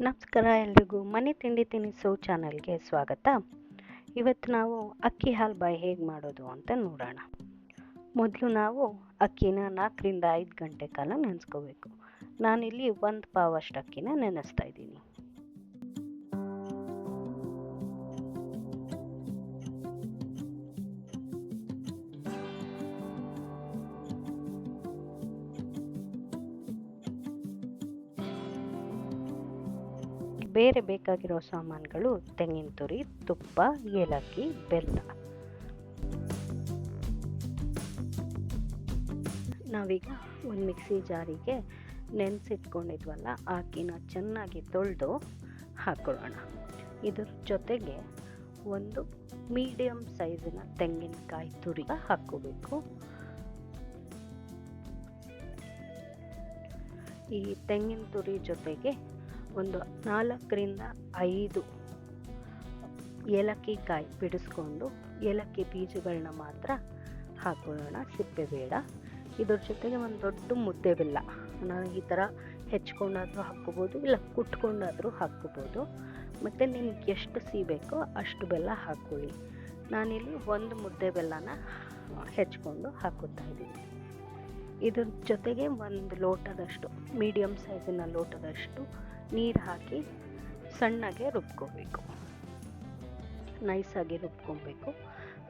ನಮಸ್ಕಾರ ಎಲ್ರಿಗೂ. ಮನೆ ತಿಂಡಿ ತಿನಿಸು ಚಾನಲ್ಗೆ ಸ್ವಾಗತ. ಇವತ್ತು ನಾವು ಅಕ್ಕಿ ಹಾಲು ಬಾಯಿ ಹೇಗೆ ಮಾಡೋದು ಅಂತ ನೋಡೋಣ. ಮೊದಲು ನಾವು ಅಕ್ಕಿನ ನಾಲ್ಕರಿಂದ ಐದು ಗಂಟೆ ಕಾಲ ನೆನೆಸ್ಕೋಬೇಕು. ನಾನಿಲ್ಲಿ ಒಂದು ಪಾವಷ್ಟು ಅಕ್ಕಿನ ನೆನೆಸ್ತಾ ಇದ್ದೀನಿ. ಬೇರೆ ಬೇಕಾಗಿರೋ ಸಾಮಾನುಗಳು, ತೆಂಗಿನ ತುರಿ, ತುಪ್ಪ, ಏಲಕ್ಕಿ, ಬೆಲ್ಲ. ನಾವೀಗ ಒಂದು ಮಿಕ್ಸಿ ಜಾರಿಗೆ ನೆನೆಸಿಟ್ಕೊಂಡಿದ್ವಲ್ಲ ಅಕ್ಕಿನ ಚೆನ್ನಾಗಿ ತೊಳೆದು ಹಾಕೊಳ್ಳೋಣ. ಇದ್ರ ಜೊತೆಗೆ ಒಂದು ಮೀಡಿಯಮ್ ಸೈಜಿನ ತೆಂಗಿನಕಾಯಿ ತುರಿ ಹಾಕ್ಕೋಬೇಕು. ಈ ತೆಂಗಿನ ತುರಿ ಜೊತೆಗೆ ಒಂದು ನಾಲ್ಕರಿಂದ ಐದು ಏಲಕ್ಕಿ ಕಾಯಿ ಬಿಡಿಸ್ಕೊಂಡು ಏಲಕ್ಕಿ ಬೀಜಗಳನ್ನ ಮಾತ್ರ ಹಾಕೊಳ್ಳೋಣ, ಸಿಪ್ಪೆ ಬೇಡ. ಇದ್ರ ಜೊತೆಗೆ ಒಂದು ದೊಡ್ಡ ಮುದ್ದೆ ಬೆಲ್ಲ. ನಾನು ಈ ಥರ ಹೆಚ್ಕೊಂಡಾದರೂ ಹಾಕ್ಕೋಬೋದು, ಇಲ್ಲ ಕುಟ್ಕೊಂಡಾದರೂ ಹಾಕ್ಕೋಬೋದು. ಮತ್ತು ನಿಮ್ಗೆ ಎಷ್ಟು ಸಿಹಿ ಬೇಕೋ ಅಷ್ಟು ಬೆಲ್ಲ ಹಾಕ್ಕೊಳ್ಳಿ. ನಾನಿಲ್ಲಿ ಒಂದು ಮುದ್ದೆ ಬೆಲ್ಲನ ಹೆಚ್ಕೊಂಡು ಹಾಕುತ್ತಾ ಇದ್ದೀನಿ. ಇದ್ರ ಜೊತೆಗೆ ಒಂದು ಲೋಟದಷ್ಟು ಮೀಡಿಯಮ್ ಸೈಜಿನ ಲೋಟದಷ್ಟು ನೀರು ಹಾಕಿ ಸಣ್ಣಗೆ ರುಬ್ಕೋಬೇಕು. ನೈಸಾಗಿ ರುಬ್ಕೊಬೇಕು.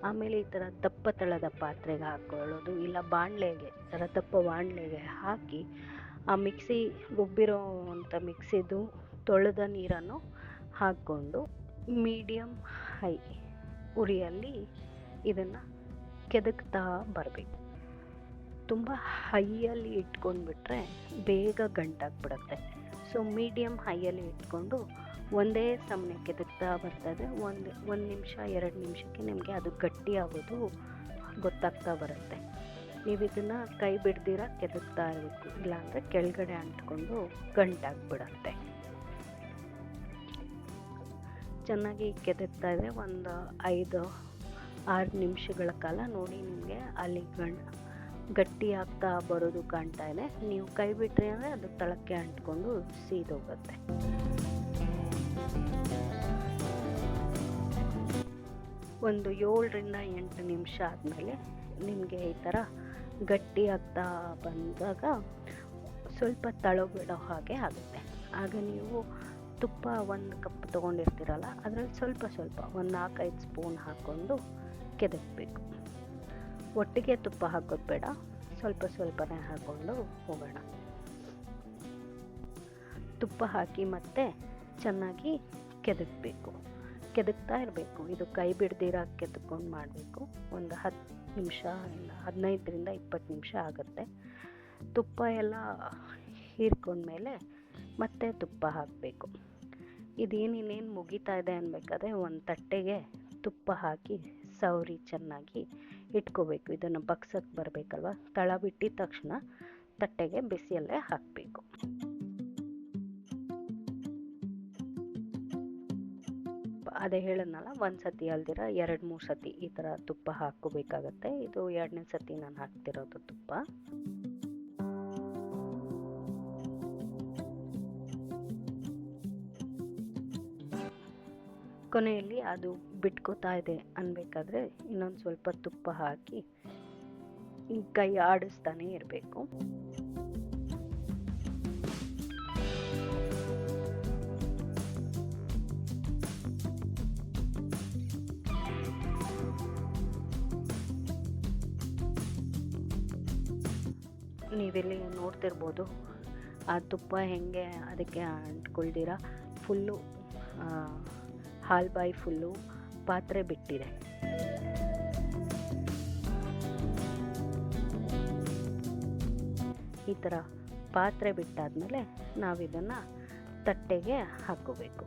ಆಮೇಲೆ ಈ ಥರ ದಪ್ಪ ತಳದ ಪಾತ್ರೆಗೆ ಹಾಕ್ಕೊಳ್ಳೋದು ಇಲ್ಲ ಬಾಣಲೆಗೆ ಥರ ದಪ್ಪ ಬಾಣಲೆಗೆ ಹಾಕಿ ಆ ಮಿಕ್ಸಿ ರುಬ್ಬಿರೋ ಅಂಥ ಮಿಕ್ಸಿದು ತೊಳೆದ ನೀರನ್ನು ಹಾಕ್ಕೊಂಡು ಮೀಡಿಯಮ್ ಹೈ ಉರಿಯಲ್ಲಿ ಇದನ್ನು ಕೆದಕ್ತಾ ಬರಬೇಕು. ತುಂಬ ಹೈಯಲ್ಲಿ ಇಟ್ಕೊಂಡ್ಬಿಟ್ರೆ ಬೇಗ ಗಂಟಾಗ್ಬಿಡುತ್ತೆ. ಸೊ ಮೀಡಿಯಮ್ ಹೈಯಲ್ಲಿ ಇಟ್ಕೊಂಡು ಒಂದೇ ಸಮನೆ ಕೆದಕ್ತಾ ಬರ್ತದೆ. ಒಂದು ಒಂದು ನಿಮಿಷ, ಎರಡು ನಿಮಿಷಕ್ಕೆ ನಿಮಗೆ ಅದು ಗಟ್ಟಿ ಆಗೋದು ಗೊತ್ತಾಗ್ತಾ ಬರುತ್ತೆ. ನೀವು ಇದನ್ನು ಕೈ ಬಿಡ್ದಿರ ಕೆದಕ್ತಾ ಇರಬೇಕು. ಇಲ್ಲಾಂದರೆ ಕೆಳಗಡೆ ಅಂಟ್ಕೊಂಡು ಗಂಟಾಗ್ಬಿಡತ್ತೆ. ಚೆನ್ನಾಗಿ ಕೆದಕ್ತಾ ಇದೆ. ಒಂದು ಐದು, ಆರು ನಿಮಿಷಗಳ ಕಾಲ ನೋಡಿ ನಿಮಗೆ ಅಲ್ಲಿ ಗಂಡ ಗಟ್ಟಿ ಆಗ್ತಾ ಬರೋದು ಕಾಣ್ತಾ ಇದೆ. ನೀವು ಕೈ ಬಿಟ್ರಿ ಅಂದರೆ ಅದು ತಳಕ್ಕೆ ಅಂಟ್ಕೊಂಡು ಸೀದೋಗುತ್ತೆ. ಒಂದು ಏಳರಿಂದ ಎಂಟು ನಿಮಿಷ ಆದಮೇಲೆ ನಿಮಗೆ ಈ ಥರ ಗಟ್ಟಿ ಆಗ್ತಾ ಬಂದಾಗ ಸ್ವಲ್ಪ ತಳಗಿಡೋ ಹಾಗೆ ಆಗುತ್ತೆ. ಆಗ ನೀವು ತುಪ್ಪ ಒಂದು ಕಪ್ ತೊಗೊಂಡಿರ್ತೀರಲ್ಲ, ಅದರಲ್ಲಿ ಸ್ವಲ್ಪ ಸ್ವಲ್ಪ ಒಂದು ನಾಲ್ಕೈದು ಸ್ಪೂನ್ ಹಾಕ್ಕೊಂಡು ಕೆದಕಬೇಕು. ಒಟ್ಟಿಗೆ ತುಪ್ಪ ಹಾಕೋದು ಬೇಡ. ಸ್ವಲ್ಪ ಸ್ವಲ್ಪನೇ ಹಾಕ್ಕೊಂಡು ಹೋಗೋಣ. ತುಪ್ಪ ಹಾಕಿ ಮತ್ತೆ ಚೆನ್ನಾಗಿ ಕೆದಕಬೇಕು. ಕೆದಕ್ತಾ ಇರಬೇಕು. ಇದು ಕೈ ಬಿಡ್ದಿರ ಕೆದಕೊಂಡು ಮಾಡಬೇಕು. ಒಂದು ಹತ್ತು ನಿಮಿಷ ಇಲ್ಲ, ಹದಿನೈದರಿಂದ ಇಪ್ಪತ್ತು ನಿಮಿಷ ಆಗುತ್ತೆ. ತುಪ್ಪ ಎಲ್ಲ ಹೀರ್ಕೊಂಡ್ಮೇಲೆ ಮತ್ತೆ ತುಪ್ಪ ಹಾಕಬೇಕು. ಇದೇನು ಇನ್ನೇನು ಮುಗಿತಾ ಇದೆ ಅನ್ಬೇಕಾದ್ರೆ ಒಂದು ತಟ್ಟೆಗೆ ತುಪ್ಪ ಹಾಕಿ ಸವರಿ ಚೆನ್ನಾಗಿ ಇಟ್ಕೋಬೇಕು. ಇದನ್ನು ಬಗ್ಸಕ್ಕೆ ಬರಬೇಕಲ್ವ? ತಳ ಬಿಟ್ಟಿದ ತಕ್ಷಣ ತಟ್ಟೆಗೆ ಬಿಸಿಯಲ್ಲೇ ಹಾಕಬೇಕು. ಅದೇ ಹೇಳದ್ನಲ್ಲ ಒಂದು ಸತಿ ಅಲ್ದಿರ ಎರಡು, ಮೂರು ಸತಿ ಈ ಥರ ತುಪ್ಪ ಹಾಕೋಬೇಕಾಗತ್ತೆ ಇದು ಎರಡನೇ ಸತಿ ನಾನು ಹಾಕ್ತಿರೋದು ತುಪ್ಪ. ಕೊನೆಯಲ್ಲಿ ಅದು ಬಿಟ್ಕೋತಾ ಇದೆ ಅನ್ಬೇಕಾದ್ರೆ ಇನ್ನೊಂದು ಸ್ವಲ್ಪ ತುಪ್ಪ ಹಾಕಿ ಕೈ ಆಡಿಸ್ತಾನೆ ಇರಬೇಕು. ನೀವಿಲ್ಲಿ ನೋಡ್ತಿರ್ಬೋದು ಆ ತುಪ್ಪ ಹೆಂಗೆ ಅದಕ್ಕೆ ಅಂಟ್ಕೊಳ್ದಿರ ಫುಲ್ಲು ಹಾಲು ಬಾಯಿ ಫುಲ್ಲು ಪಾತ್ರೆ ಬಿಟ್ಟಿದೆ. ಈ ಥರ ಪಾತ್ರೆ ಬಿಟ್ಟಾದಮೇಲೆ ನಾವಿದನ್ನು ತಟ್ಟೆಗೆ ಹಾಕ್ಕೋಬೇಕು.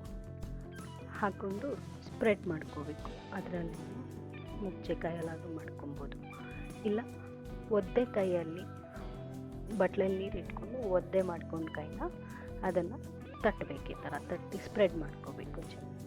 ಹಾಕ್ಕೊಂಡು ಸ್ಪ್ರೆಡ್ ಮಾಡ್ಕೋಬೇಕು. ಅದರಲ್ಲಿ ಮುಚ್ಚೆ ಕೈಯಲ್ಲಾದರೂ ಮಾಡ್ಕೊಬೋದು. ಇಲ್ಲ, ಒದ್ದೆ ಕೈಯಲ್ಲಿ ಬಟ್ಲಲ್ಲಿ ನೀರು ಇಟ್ಕೊಂಡು ಒದ್ದೆ ಮಾಡ್ಕೊಂಡು ಕೈನ ಅದನ್ನು ತಟ್ಟಬೇಕು ಈ ಥರ ತಟ್ಟಿ ಸ್ಪ್ರೆಡ್ ಮಾಡ್ಕೋಬೇಕು ಚೆನ್ನಾಗಿ.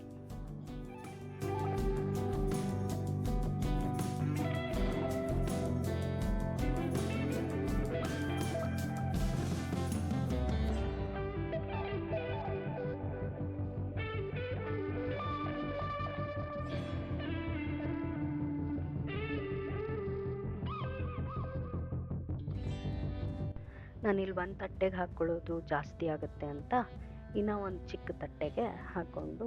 ನಾನಿಲ್ಲಿ ಒಂದು ತಟ್ಟೆಗೆ ಹಾಕ್ಕೊಳ್ಳೋದು ಜಾಸ್ತಿ ಆಗುತ್ತೆ ಅಂತ ಇನ್ನೂ ಒಂದು ಚಿಕ್ಕ ತಟ್ಟೆಗೆ ಹಾಕ್ಕೊಂಡು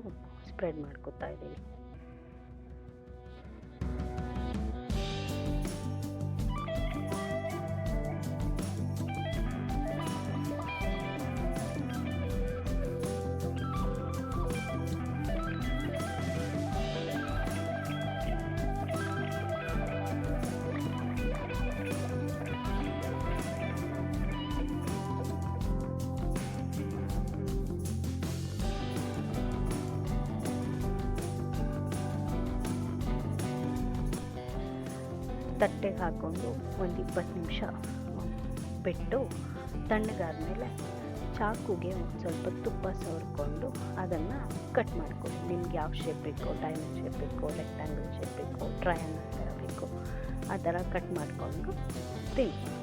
ಸ್ಪ್ರೆಡ್ ಮಾಡ್ಕೋತಾ ಇದ್ದೀನಿ. ತಟ್ಟೆಗೆ ಹಾಕ್ಕೊಂಡು ಒಂದು ಇಪ್ಪತ್ತು ನಿಮಿಷ ಬಿಟ್ಟು ತಣ್ಣಗಾದಮೇಲೆ ಚಾಕುಗೆ ಒಂದು ಸ್ವಲ್ಪ ತುಪ್ಪ ಸವರ್ಕೊಂಡು ಅದನ್ನು ಕಟ್ ಮಾಡ್ಕೊಳ್ಳಿ ನಿಮ್ಗೆ ಯಾವ ಶೇಪ್ ಬೇಕೋ ಡೈಮಂಡ್ ಶೇಪ್ ಬೇಕೋ ರೆಕ್ಟ್ಯಾಂಗಲ್ ಶೇಪ್ ಬೇಕೋ ಟ್ರಯಾಂಗಲ್ ಥರ ಬೇಕೋ, ಆ ಥರ ಕಟ್ ಮಾಡಿಕೊಂಡು ತಿನ್ನಿ.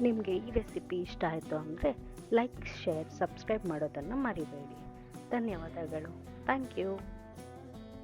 ನಿಮಗೆ ಈ ರೆಸಿಪಿ ಇಷ್ಟ ಆಯಿತು ಅಂದರೆ ಲೈಕ್ ಶೇರ್ ಸಬ್ಸ್ಕ್ರೈಬ್ ಮಾಡೋದನ್ನು ಮರಿಬೇಡಿ. ಧನ್ಯವಾದಗಳು. Thank you